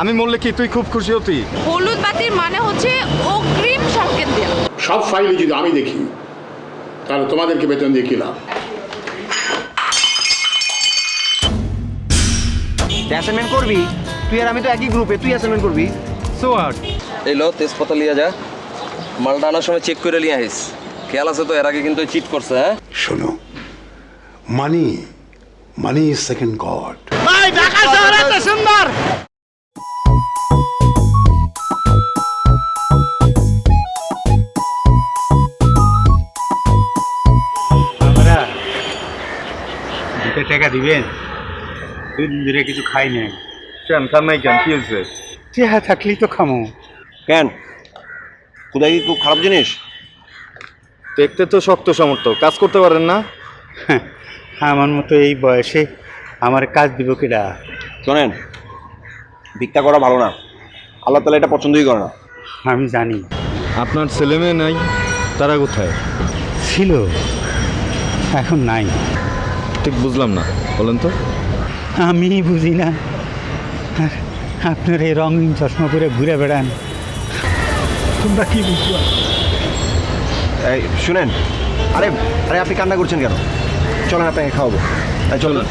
আমি মরলে কি তুই খুব খুশি হতি? হলুদ বাতির মানে হচ্ছে অগ্রিম সংকেত দেওয়া সব ফাইলে যদি আমি দেখি তাহলে তোমাদেরকে বেতন দিয়ে কি লাভ? অ্যাসাইনমেন্ট করবি? তুই আর আমি তো একই গ্রুপে তুই অ্যাসাইনমেন্ট করবি? সো হোয়াট এই লো তেজপাতা লিয়া যা। মালটা আনার সময় চেক করে লিয়ে আইস। খেয়াল আছে তো এর আগে কিন্তু চিট করছে হ্যাঁ? শোনো money money is second god আমরা টাকা দিবেন? দুই দিন ধরে কিছু খাই নাই। কেন খান নাই কেন? কি হয়েছে? চেহারা থাকলেই তো খামো। কেন? খুদাই কি খুব খারাপ জিনিস? দেখতে তো শক্ত সামর্থ্য কাজ করতে পারেন না? হ্যাঁ, আমার মতো এই বয়সে আমার কাজ দিব কেডা? শোনেন ভিক্ষা করা ভালো না। আল্লাহ তালা এটা পছন্দই করে না। আমি জানি। আপনার ছেলে মেয়ে নাই তারা কোথায়? ছিল এখন নাই। ঠিক বুঝলাম না বলেন তো। আমি বুঝি না। আর আপনার এই রঙিন চশমা পরে ঘুরে বেড়ান। তোমরা কি বুঝবা এই শুনেন। আরে আরে আপনি কান্না করছেন কেন? চলেন আপনাকে খাওয়াবো। চলুন।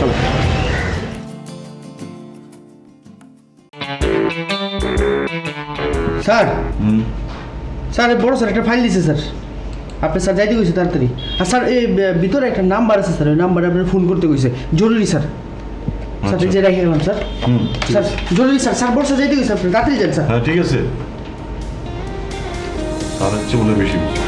চলুন। স্যার। স্যার এই বড় স্যার একটা ফাইল দিছে স্যার। আপনি স্যার যাইতে কইছে তাড়াতাড়ি। আর স্যার এই ভিতরে একটা নাম্বার আছে স্যার ওই নাম্বারে আপনি ফোন করতে কইছে। জরুরি স্যার। স্যার যে রেখে গেলাম স্যার। স্যার জরুরি স্যার স্যার বর্ষা যাইতে কইছে আপনি তাড়াতাড়ি যান স্যার। হ্যাঁ ঠিক আছে। তার হচ্ছে মনে বেশি বেশি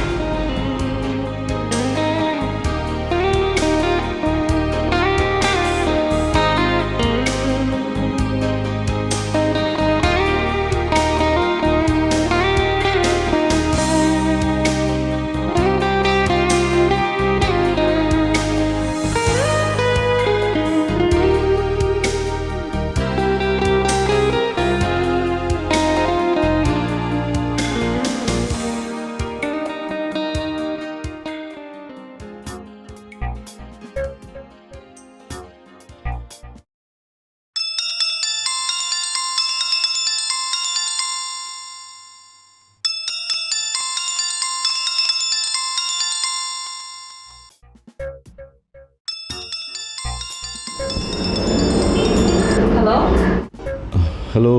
হ্যালো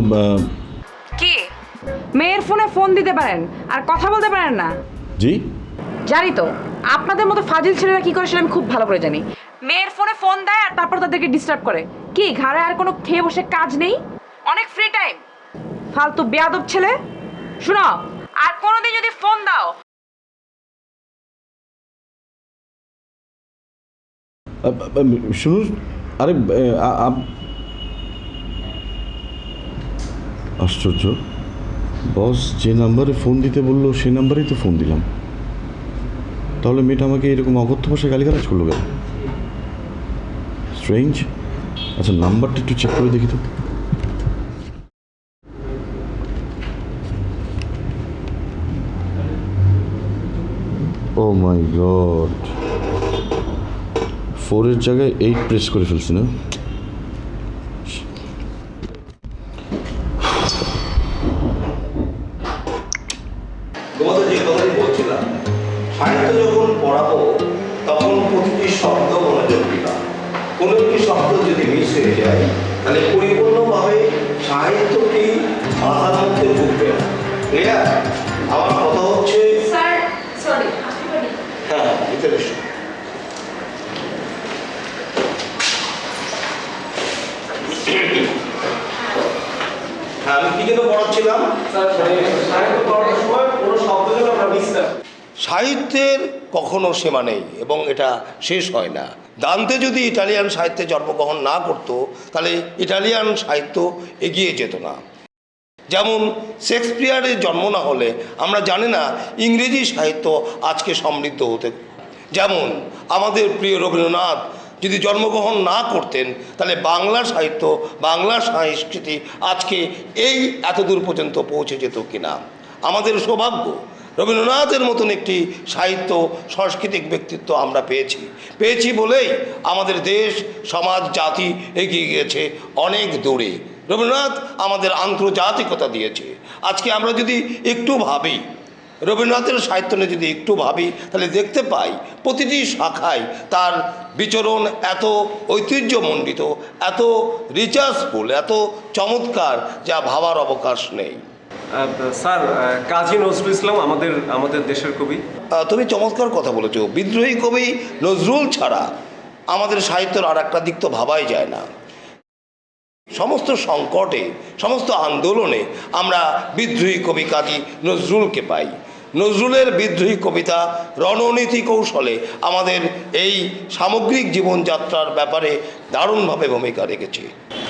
কি? মেয়ের ফোনে ফোন দিতে পারেন আর কথা বলতে পারেন না? জি। জানি তো আপনাদের মতো ফাজিল ছেলেরা কি করে সেটা আমি খুব ভালো করে জানি। মেয়ের ফোনে ফোন দেয় আর তারপর তাদেরকে ডিস্টার্ব করে। কি ঘরে আর কোনো খেয়ে বসে কাজ নেই? অনেক ফ্রি টাইম ফালতু বেয়াদব ছেলে। শুনো আর কোনোদিন যদি ফোন দাও। শুনুন আরে আশ্চর্য। বস, যে নাম্বারে ফোন দিতে বলল, সেই নাম্বারেই তো ফোন দিলাম। তাহলে মেয়েটা আমাকে এরকম অগত্য ভাষায় গালিগালাজ করল কেন? স্ট্রেঞ্জ আচ্ছা নাম্বারটা একটু চেক করে দেখি তো। ও মাই গড ফোরের জায়গায় এইট প্রেস করে ফেলছি না? সাহিত্যের কখনো সীমা নেই এবং এটা শেষ হয় না। দান্তে যদি ইটালিয়ান সাহিত্যে জন্মগ্রহণ না করতো, তাহলে ইটালিয়ান সাহিত্য এগিয়ে যেত না। যেমন শেক্সপিয়ারের জন্ম না হলে আমরা জানি না ইংরেজি সাহিত্য আজকে সমৃদ্ধ হতে যেমন আমাদের প্রিয় রবীন্দ্রনাথ যদি জন্মগ্রহণ না করতেন, তাহলে বাংলা সাহিত্য, বাংলা সংস্কৃতি আজকে এই এতদূর পর্যন্ত পৌঁছে যেত কিনা। আমাদের সৌভাগ্য রবীন্দ্রনাথের মতন একটি সাহিত্য, সাংস্কৃতিক ব্যক্তিত্ব আমরা পেয়েছি। পেয়েছি বলেই আমাদের দেশ, সমাজ, জাতি এগিয়ে গিয়েছে অনেক দূরে। রবীন্দ্রনাথ আমাদের আন্তর্জাতিকতা দিয়েছে। আজকে আমরা যদি একটু ভাবি, রবীন্দ্রনাথের সাহিত্য নিয়ে যদি একটু ভাবি, তাহলে দেখতে পাই প্রতিটি শাখায় তার বিচরণ এত ঐতিহ্যমণ্ডিত, এত রিচার্জফুল এত চমৎকার, যা ভাবার অবকাশ নেই। স্যার কাজী নজরুল ইসলাম আমাদের আমাদের দেশের কবি। তুমি চমৎকার কথা বলেছ। বিদ্রোহী কবি নজরুল ছাড়া আমাদের সাহিত্যের আর একটা দিক তো ভাবাই যায় না। সমস্ত সংকটে, সমস্ত আন্দোলনে আমরা বিদ্রোহী কবি কাজী নজরুলকে পাই। নজরুলের বিদ্রোহী কবিতা রণনীতি কৌশলে আমাদের এই সামগ্রিক জীবনযাত্রার ব্যাপারে দারুণভাবে ভূমিকা রেখেছে।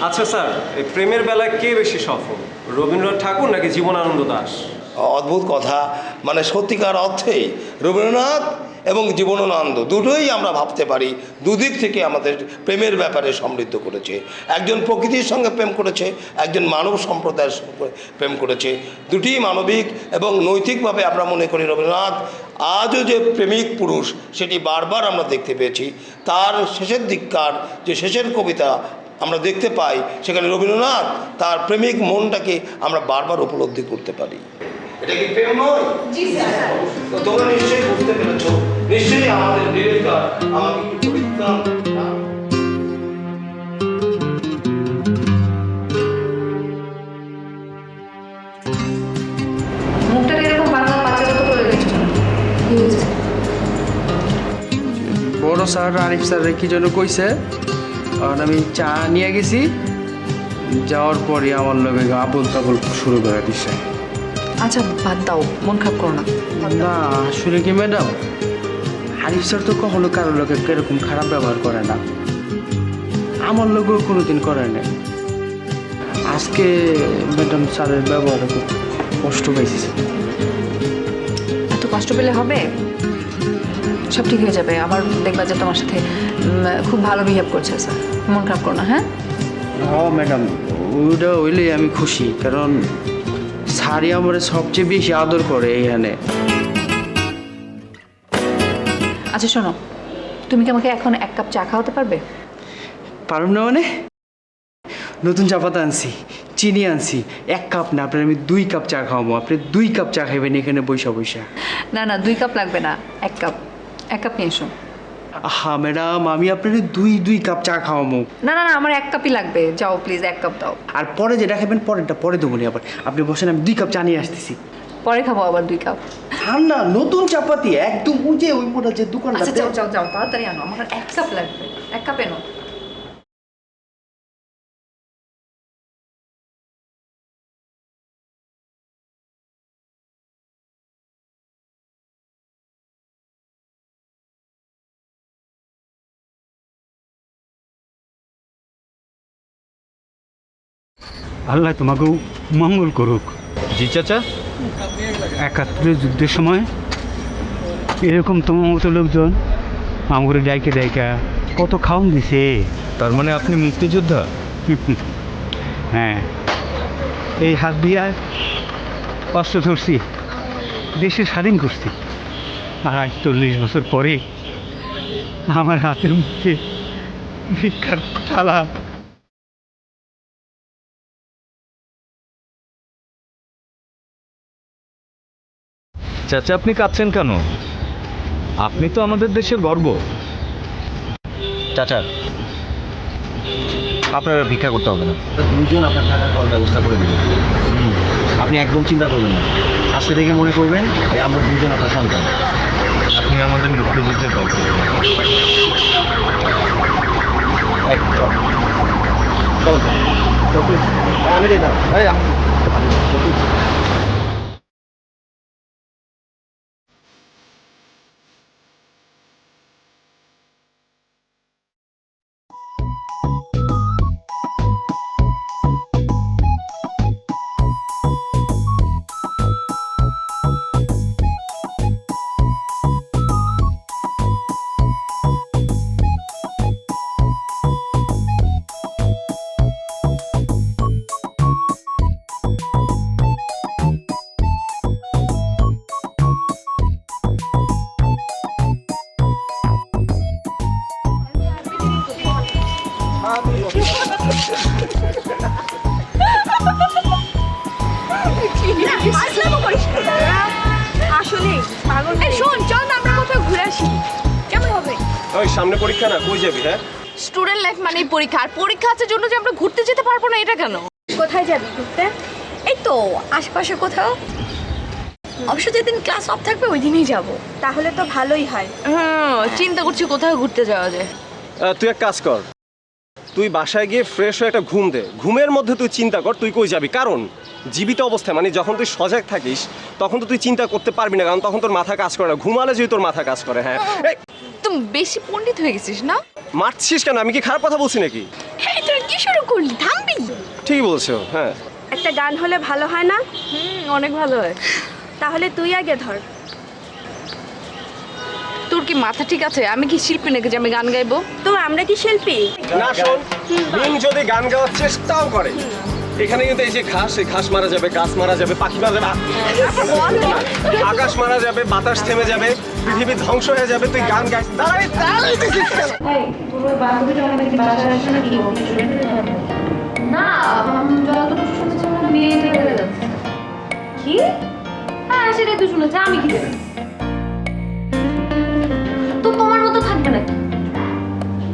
আচ্ছা স্যার এই প্রেমের বেলায় কে বেশি সফল? রবীন্দ্রনাথ ঠাকুর নাকি জীবনানন্দ দাস? অদ্ভুত কথা। মানে সত্যিকার অর্থেই রবীন্দ্রনাথ এবং জীবনানন্দ দুটোই আমরা ভাবতে পারি, দুদিক থেকে আমাদের প্রেমের ব্যাপারে সমৃদ্ধ করেছে। একজন প্রকৃতির সঙ্গে প্রেম করেছে, একজন মানব সম্প্রদায়ের সঙ্গে প্রেম করেছে। দুটি মানবিক এবং নৈতিকভাবে আমরা মনে করি, রবীন্দ্রনাথ, আজও যে প্রেমিক পুরুষ, সেটি বারবার আমরা দেখতে পেয়েছি। তার শেষের দিককার যে শেষের কবিতা আমরা দেখতে পাই, সেখানে রবীন্দ্রনাথ তার প্রেমিক মনটাকে আমরা বারবার উপলব্ধি করতে পারি। এটা কি প্রেম নয়? তো তোমরা নিশ্চয়ই বুঝতে পেরেছ। নিশ্চয়ই আমাদের ডিরেক্টর আমাকে একটু পরিত্রাণ বড় স্যার আরিফ স্যার কি জন্য কইছে? আর আমি চা নিয়ে গেছি। যাওয়ার পরে আমার লগে আবল তাবল শুরু করে দিচ্ছে আচ্ছা বাদ দাও মন খারাপ করো না। না আসলে কি ম্যাডাম? হারিফ স্যার তো কখনো কারোর লোকে এরকম খারাপ ব্যবহার করে না। আমার লোকেও কোনোদিন করে না আজকে ম্যাডাম স্যারের ব্যবহার খুব কষ্ট পাইছি। এত কষ্ট পেলে হবে? সব ঠিক হয়ে যাবে। আবার দেখবা যে তোমার সাথে খুব ভালো বিহেভ করছে স্যার। মন খারাপ করো না হ্যাঁ? হ্যাঁ ম্যাডাম ওইটা হইলেই আমি খুশি। কারণ স্যারই আমার সবচেয়ে বেশি আদর করে এইখানে আচ্ছা শোনো তুমি কি আমাকে এখন এক কাপ চা খাওয়াতে পারবে? পারুম না মানে? নতুন চা পাতা আনছি চিনি আনছি এক কাপ না আপনার আমি দুই কাপ চা খাওয়াবো আপনি দুই কাপ চা খাইবেন এখানে বৈশা বৈশা। না না দুই কাপ লাগবে না এক কাপ এক কাপ নিয়ে এসো। হ্যাঁ ম্যাডাম আমি আপনার দুই দুই কাপ চা খাওয়াবো। না না না আমার এক কাপই লাগবে। যাও প্লিজ এক কাপ দাও। আর পরে যেটা খাবেন পরেরটা পরে দেবো নি আবার। আপনি বসেন আমি দুই কাপ চা নিয়ে আসতেছি। পরে খাব আবার দুই কাপ। ঠান্ডা নতুন চাপাতি একদম উজে ওই মোটা যে দোকান আচ্ছা যাও যাও যাও তাড়াতাড়ি আনো। আমার এক কাপ লাগবে। এক কাপ এনো। আল্লাহ তোমাকেও মঙ্গল করুক। জি চাচা। একাত্তরের যুদ্ধের সময় এরকম তোমার মতো লোকজন আমার ডাইকে ডাইকা কত খাওয়ান দিছে। তার মানে আপনি মুক্তিযোদ্ধা? হ্যাঁ। এই হাত দিয়া অস্ত্র ধরছি দেশে স্বাধীন করছি। আর আজ চল্লিশ বছর পরে আমার হাতের মুখে ভিক্ষার থালা চাচা আপনি কাঁদছেন কেন আপনি তো আমাদের দেশের গর্ব চাচা আপনার ভিক্ষা করতে হবে না দুজন আপনার থাকা খাওয়ার ব্যবস্থা করে দেবেন আপনি একদম চিন্তা করবেন না আজকে থেকে মনে করবেন এই আমরা দুজন আপনার সন্তান আপনি আমাদের মুক্তিযুদ্ধের গল্প আম- সামনে পরীক্ষা না? কই যাবি হ্যাঁ? স্টুডেন্ট লাইফ মানেই পরীক্ষা। আর পরীক্ষা আছে জন্য যে আমরা ঘুরতে যেতে পারব না এটা কেন? কোথায় যাবি ঘুরতে? এই তো আশেপাশে কোথাও। অবশ্য যেদিন ক্লাস অফ থাকবে ওই দিনই যাব। তাহলে তো ভালোই হয়। হুম চিন্তা করছি কোথাও ঘুরতে যাওয়া যায়। তুই এক কাজ কর। তুই বাসায় গিয়ে ফ্রেশ হয়ে একটা ঘুম দে। ঘুমের মধ্যে তুই চিন্তা কর তুই কই যাবি? কারণ জীবিত অবস্থায় মানে যখন তুই সজাগ থাকিস তখন তো তুই চিন্তা করতে পারবি না কারণ তখন তোর মাথা কাজ করে না। ঘুমালে যদি তোর মাথা কাজ করে হ্যাঁ। এই, তুমি বেশি পণ্ডিত হয়ে গেছিস না? মারছিস কেন? আমি কি খারাপ কথা বলছি নাকি? এই তোর কি শুরু করলি? থামবি? ঠিক বলছো হ্যাঁ। একটা গান হলে ভালো হয় না? হুম অনেক ভালো হয়। তাহলে তুই আগে ধর। তোর কি মাথা ঠিক আছে? আমি কি শিল্পী নাকি যে আমি গান গাইবো? তো আমরা কি শিল্পী? না শোন যদি গান গাওয়ার চেষ্টাও করে এখানে কিন্তু এই যে ঘাস এই ঘাস মারা যাবে গাছ মারা যাবে পাখি মারা যাবে আকাশ মারা যাবে বাতাস থেমে যাবে পৃথিবী ধ্বংস হয়ে যাবে তুই গান গাইস দাঁড়াই দাঁড়াই দেখিস না যতটুকু শুনেছি আমরা মেয়েদের যাচ্ছে। কি? হ্যাঁ সেটাই তো শুনেছি আমি কি জানি তো তোমার মতো থাকবে নাকি?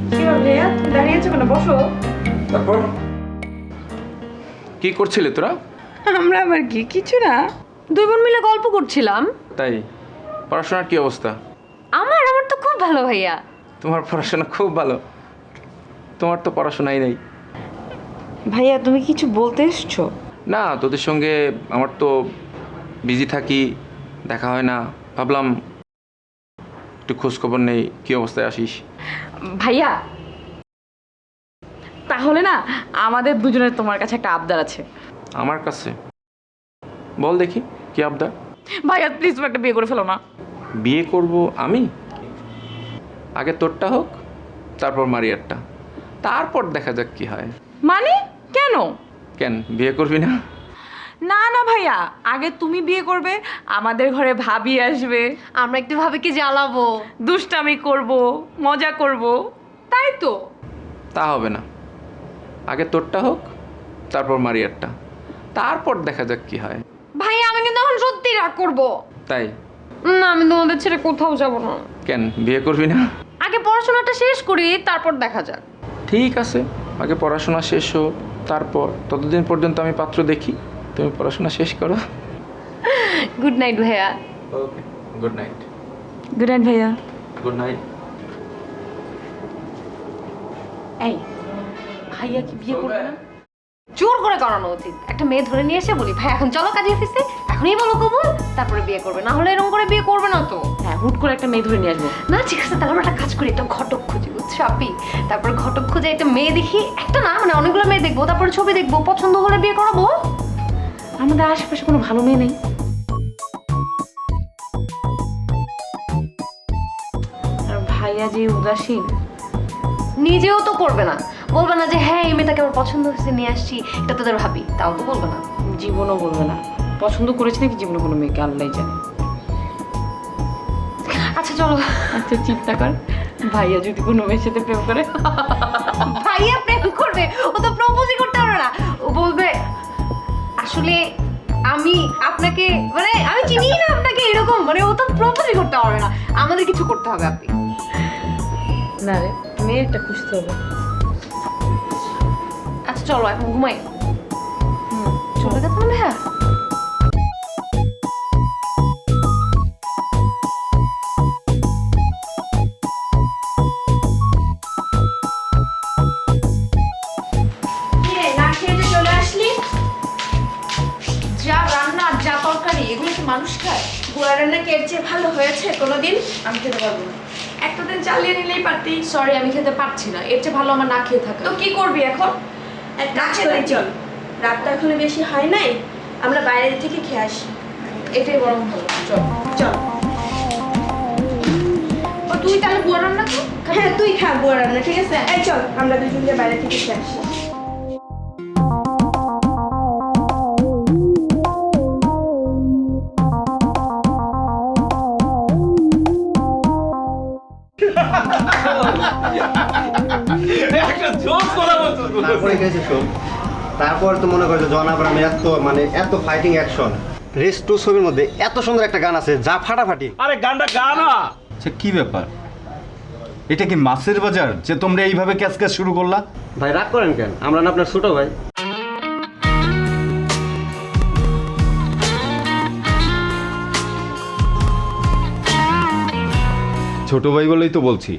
কি ভাইয়া? দাঁড়িয়ে কেন? বসো। তারপর? কি করছিলে তোরা? আমরা আবার কি? কিছু না। দুই বোন মিলে গল্প করছিলাম। তাই? পড়াশোনার কি অবস্থা? আমার আমার তো খুব ভালো ভাইয়া। তোমার পড়াশোনা খুব ভালো। তোমার তো পড়াশোনাই নেই। ভাইয়া তুমি কিছু বলতে এসছো? না তোদের সঙ্গে আমার তো বিজি থাকি দেখা হয় না। ভাবলাম একটু খোঁজখবর নেই কী অবস্থায় আসিস? ভাইয়া তাহলে না আমাদের দুজনের তোমার কাছে একটা আবদার আছে। আমার কাছে? বল দেখি কি আবদার? ভাইয়া প্লিজ তুমি একটা বিয়ে করে ফেলো না। বিয়ে করব আমি? আগে তোরটা হোক তারপর মারিয়ারটা। তারপর দেখা যাক কি হয়। মানে? কেন? কেন বিয়ে করবি না? না না ভাইয়া আগে তুমি বিয়ে করবে আমাদের ঘরে ভাবি আসবে। আমরা একটু ভাবে কি জ্বালাবো। দুষ্টামি করব মজা করব তাই তো? তা হবে না। আগে তোরটা হোক তারপর মারিয়ারটা। তারপর দেখা যাক কি হয়। ভাই আমি কিন্তু এখন সত্যি রাগ করব। তাই? না আমি তোমাদের ছেড়ে কোথাও যাব না। কেন বিয়ে করবি না? আগে পড়াশোনাটা শেষ করি তারপর দেখা যাক। ঠিক আছে আগে পড়াশোনা শেষ হোক তারপর ততদিন পর্যন্ত আমি পাত্র দেখি। তুমি পড়াশোনা শেষ করো। গুড নাইট ভাইয়া। Okay good night good night ভাইয়া। গুড নাইট এই। ভাইয়া কি বিয়ে করবে না? জোর করে করানো উচিত একটা মেয়ে ধরে নিয়ে এসে বলি ভাই এখন চলো কাজে অফিসে এখনই বলো কবুল তারপরে বিয়ে করবে। না হলে এরকম করে বিয়ে করবে না তো। হ্যাঁ হুট করে একটা মেয়ে ধরে নিয়ে আসব। না ঠিক আছে তাহলে আমরা একটা কাজ করি একটা ঘটক খুঁজি আপি? তারপর ঘটক খুঁজে একটা মেয়ে দেখি একটা না মানে অনেকগুলো মেয়ে দেখব তারপরে ছবি দেখব পছন্দ হলে বিয়ে করাবো। আমাদের আশেপাশে কোনো ভালো মেয়ে নেই। আর ভাইয়া যে উদাসীন। নিজেও তো করবে না। বলবে না যে হ্যাঁ এই মেয়েটাকে আমার পছন্দ হয়েছে নিয়ে আসছি। এটা তোদের ভাবি। তাও তো বলবে না। জীবনও বলবে না। পছন্দ করেছে নাকি জীবনে কোনো মেয়েকে? আল্লাহ জানে। আচ্ছা চলো। আচ্ছা চিন্তা কর। ভাইয়া যদি কোনো মেয়ের সাথে প্রেম করে। ভাইয়া প্রেম করবে? ও তো প্রপোজই করতে পারবে না। ও বলবে আসলে আমি আপনাকে মানে আমি চিনি না আপনাকে এরকম। মানে ও তো প্রপোজই করতে পারবে না। আমাদের কিছু করতে হবে আপনি। না রে মেয়েটা খুঁজতে হবে। চলো এখন ঘুমাই। চলে গেছে না ভাইয়া না খেয়ে যে চলে আসলি? যা রান্না আর যা তরকারি এগুলো কি মানুষ খায়? গোয়া রান্না ভালো হয়েছে কোনোদিন? আমি খেতে পারব না। একটা দিন চালিয়ে নিলেই পারতি। সরি আমি খেতে পারছি না। এর চেয়ে ভালো আমার না খেয়ে থাকা। তো কি করবি এখন? কাজ করে চল। রাত তো এখনও বেশি হয় নাই আমরা বাইরের থেকে খেয়ে আসি। এটাই বরং ভালো। চল চল। তুই তাহলে বুয়া রান্না হ্যাঁ তুই খা বুয়া রান্না ঠিক আছে? এই চল আমরা দুজন বাইরে থেকে খেয়ে আসি। তারপরে গেছে শোন? তারপর তো মনে করছে জন আব্রাহাম এত মানে এত ফাইটিং অ্যাকশন রেস টু ছবির মধ্যে এত সুন্দর একটা গান আছে যা ফাটাফাটি। আরে গানটা গানা। আচ্ছা কি ব্যাপার? এটা কি মাছের বাজার যে তোমরা এইভাবে ক্যাচ ক্যাচ শুরু করলা? ভাই রাগ করেন কেন? আমরা না আপনার ছোট ভাই। ছোট ভাই বলেই তো বলছি।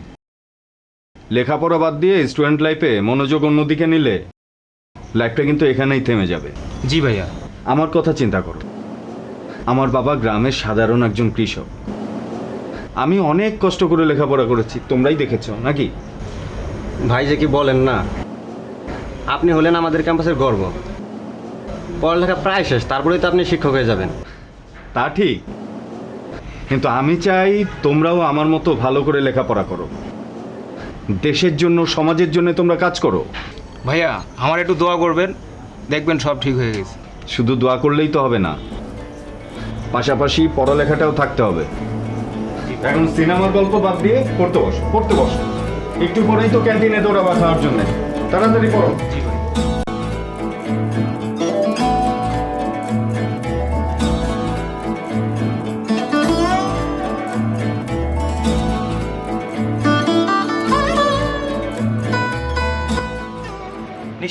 লেখাপড়া বাদ দিয়ে স্টুডেন্ট লাইফে মনোযোগ অন্যদিকে নিলে লাইফটা কিন্তু এখানেই থেমে যাবে। জি ভাইয়া। আমার কথা চিন্তা করো। আমার বাবা গ্রামের সাধারণ একজন কৃষক। আমি অনেক কষ্ট করে লেখাপড়া করেছি তোমরাই দেখেছ নাকি? ভাই যে কি বলেন না আপনি হলেন আমাদের ক্যাম্পাসের গর্ব। পড়ালেখা প্রায় শেষ তারপরেই তো আপনি শিক্ষক হয়ে যাবেন। তা ঠিক। কিন্তু আমি চাই তোমরাও আমার মতো ভালো করে লেখাপড়া করো। দেশের জন্য সমাজের জন্য তোমরা কাজ করো। ভাইয়া আমার একটু দোয়া করবেন। দেখবেন সব ঠিক হয়ে গেছে। শুধু দোয়া করলেই তো হবে না। পাশাপাশি পড়ালেখাটাও থাকতে হবে। এখন সিনেমার গল্প বাদ দিয়ে পড়তে বসো পড়তে বসো। একটু পরেই তো ক্যান্টিনে দৌড়াবা খাওয়ার জন্য। তাড়াতাড়ি পড়ো।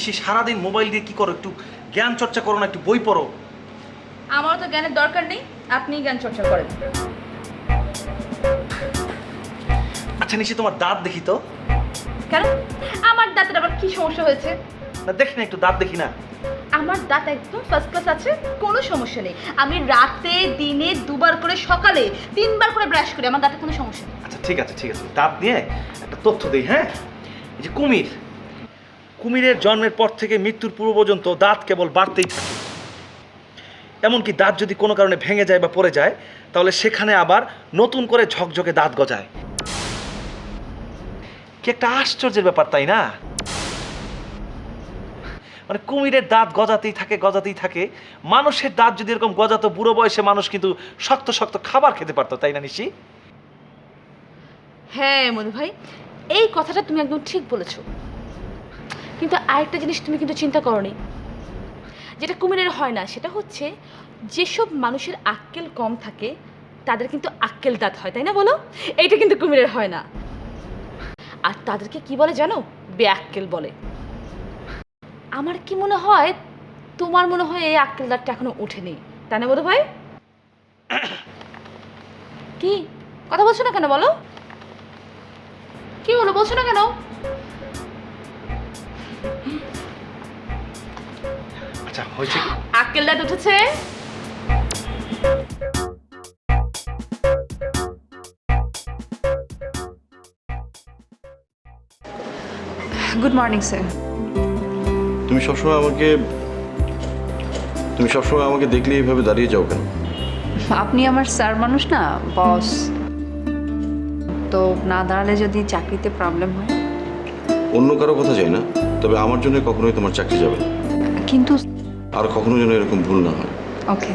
নিশ্চি সারাদিন মোবাইল দিয়ে কি করো? একটু জ্ঞান চর্চা করো না একটু বই পড়ো। আমারও তো জ্ঞানের দরকার নেই আপনি জ্ঞান চর্চা করেন। আচ্ছা নিশ্চি তোমার দাঁত দেখি তো। কেন? আমার দাঁতের আবার কি সমস্যা হয়েছে? না দেখি না একটু দাঁত দেখি না। আমার দাঁত একদম ফার্স্ট ক্লাস আছে কোনো সমস্যা নেই। আমি রাতে দিনে দুবার করে সকালে তিনবার করে ব্রাশ করি আমার দাঁতে কোনো সমস্যা নেই। আচ্ছা ঠিক আছে ঠিক আছে। দাঁত নিয়ে একটা তথ্য দিই হ্যাঁ? এই যে কুমির। কুমিরের জন্মের পর থেকে মৃত্যুর পূর্ব পর্যন্ত দাঁত কেবল বাড়তেই থাকে। এমনকি দাঁত যদি কোনো কারণে ভেঙে যায় বা পড়ে যায়, তাহলে সেখানে আবার নতুন করে ঝকঝকে দাঁত গজায়। কি একটা আশ্চর্যের ব্যাপার, তাই না? মানে কুমিরের দাঁত গজাতেই থাকে গজাতেই থাকে। মানুষের দাঁত যদি এরকম গজাতো, বুড়ো বয়সে মানুষ কিন্তু শক্ত শক্ত খাবার খেতে পারতো, তাই না নিশি? হ্যাঁ মধু ভাই এই কথাটা তুমি একদম ঠিক বলেছ। কিন্তু আরেকটা জিনিস তুমি কিন্তু চিন্তা করনি। যেটা কুমিরের হয় না, সেটা হচ্ছে যেসব মানুষের আক্কেল কম থাকে, তাদের কিন্তু আক্কেল দাঁত হয়, তাই না বলো? এইটা কিন্তু কুমিরের হয় না। আর তাদেরকে কি বলে জানো? বেআক্কেল বলে। আমার কি মনে হয়, তোমার মনে হয় এই আক্কেল দাঁতটা এখনও ওঠেনি, তাই না মধু ভাই? কি? কথা বলছো না কেন বলো? কি হলো? বলছো না কেন? আচ্ছা হয়েছে কি? আক্কেল দাঁত উঠেছে। গুড মর্নিং স্যার তুমি সবসময় আমাকে তুমি সবসময় আমাকে দেখলে এইভাবে দাঁড়িয়ে যাও কেন? আপনি আমার স্যার মানুষ না বস। তো না দাঁড়ালে যদি চাকরিতে প্রবলেম হয়? অন্য কারও কথা চাই না তবে আমার জন্য কখনোই তোমার চাকরি যাবে না। কিন্তু আর কখনো যেন এরকম ভুল না হয় ওকে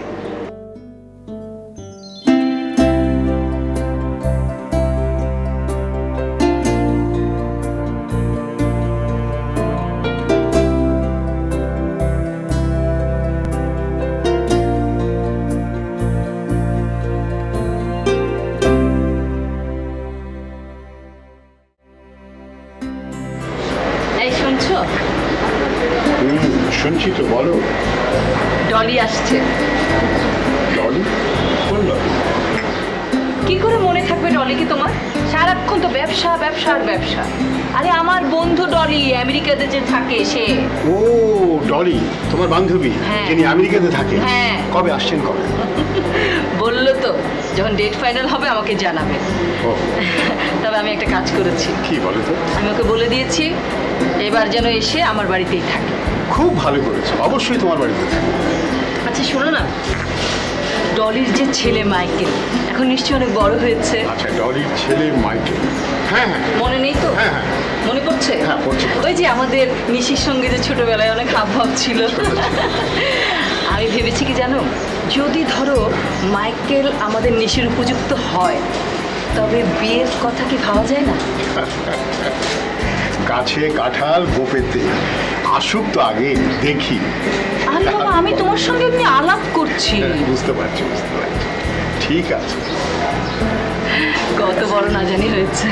ব্যবসা ব্যবসা। আরে আমার বন্ধু ডলি আমেরিকাতে যে থাকে সে। ও ডলি তোমার বান্ধবী হ্যাঁ। যিনি আমেরিকাতে থাকে। হ্যাঁ। কবে আসছেন কবে? বলল তো যখন ডেট ফাইনাল হবে আমাকে জানাবে। ও। তবে আমি একটা কাজ করেছি। কি বলো তো? আমি ওকে বলে দিয়েছি এবার যেন এসে আমার বাড়িতেই থাকে। খুব ভালো করেছ অবশ্যই তোমার বাড়িতে থাকবে। আচ্ছা শোনো না। ডলির যে ছেলে মাইকেল এখন নিশ্চয়ই অনেক বড় হয়েছে। আচ্ছা ডলির ছেলে মাইকেল। হ্যাঁ হ্যাঁ। মনে নেই তো? হ্যাঁ হ্যাঁ। মনে পড়ছে? হ্যাঁ, পড়ছে। ওই যে আমাদের নিশির সঙ্গে যে ছোটবেলায় অনেক হাব ভাব ছিল আমি ভেবেছি কি জানো? যদি ধরো মাইকেল আমাদের নিশির উপযুক্ত হয় তবে বিয়ের কথা কি ভাবা যায় না? গাছে কাঁঠাল গোপেতে। আসুক তো আগে দেখি। আরে বাবা আমি তোমার সঙ্গে এমনি আলাপ করছি। বুঝতে পারছি বুঝতে পারছি। ঠিক আছে। কত বড় না জানি হয়েছে।